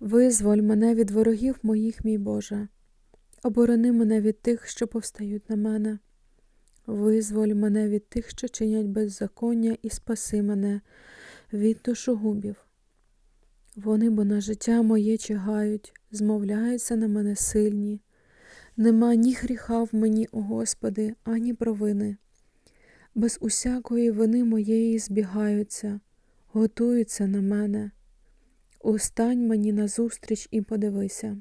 Визволь мене від ворогів моїх, мій Боже, оборони мене від тих, що повстають на мене. Визволь мене від тих, що чинять беззаконня, і спаси мене від душогубів. Вони бо на життя моє чигають, змовляються на мене сильні. Нема ні гріха в мені, о Господи, ані провини. Без усякої вини моєї збігаються, готуються на мене. Устань мені назустріч і подивися.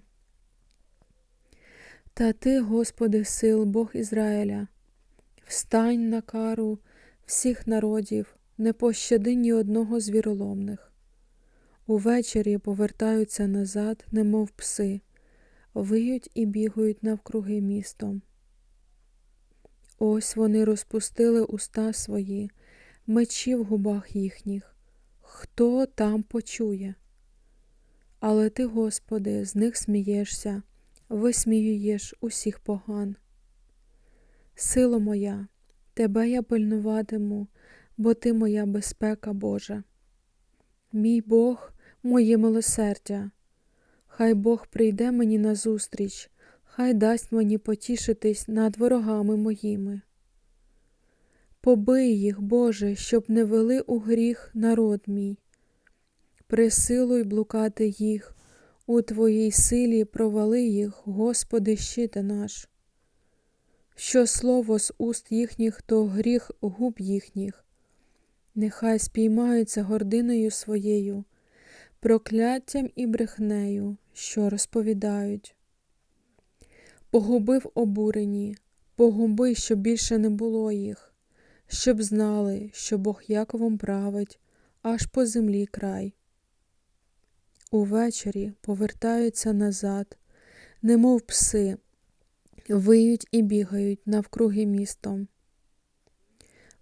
Та ти, Господи, сил, Бог Ізраїля, встань на кару всіх народів, не пощади ні одного з віроломних. Увечері повертаються назад, немов пси, виють і бігають навкруги містом. Ось вони розпустили уста свої, мечі в губах їхніх. Хто там почує? Але ти, Господи, з них смієшся, висміюєш усіх поган. Сило моя, Тебе я пильнуватиму, бо Ти моя безпека Божа. Мій Бог, моє милосердя, хай Бог прийде мені назустріч, хай дасть мені потішитись над ворогами моїми. Побий їх, Боже, щоб не вели у гріх народ мій. Присилуй блукати їх, у Твоїй силі провали їх, Господи, щите наш. Що слово з уст їхніх, то гріх губ їхніх. Нехай спіймаються гординою своєю, прокляттям і брехнею, що розповідають. Погубив обурені, погуби, щоб більше не було їх, щоб знали, що Бог Яковом править, аж по землі край. Увечері повертаються назад, немов пси, виють і бігають навкруги містом.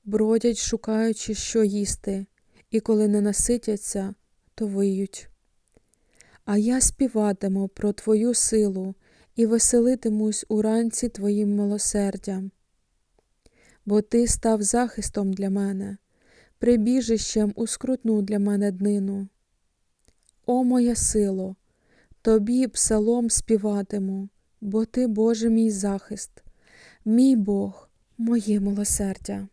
Бродять, шукаючи, що їсти, і коли не наситяться, то виють. А я співатиму про Твою силу і веселитимусь уранці Твоїм милосердям. Бо Ти став захистом для мене, прибіжищем у скрутну для мене днину. О моя сило, тобі псалом співатиму, бо ти, Боже мій захист, мій Бог, моє милосердя.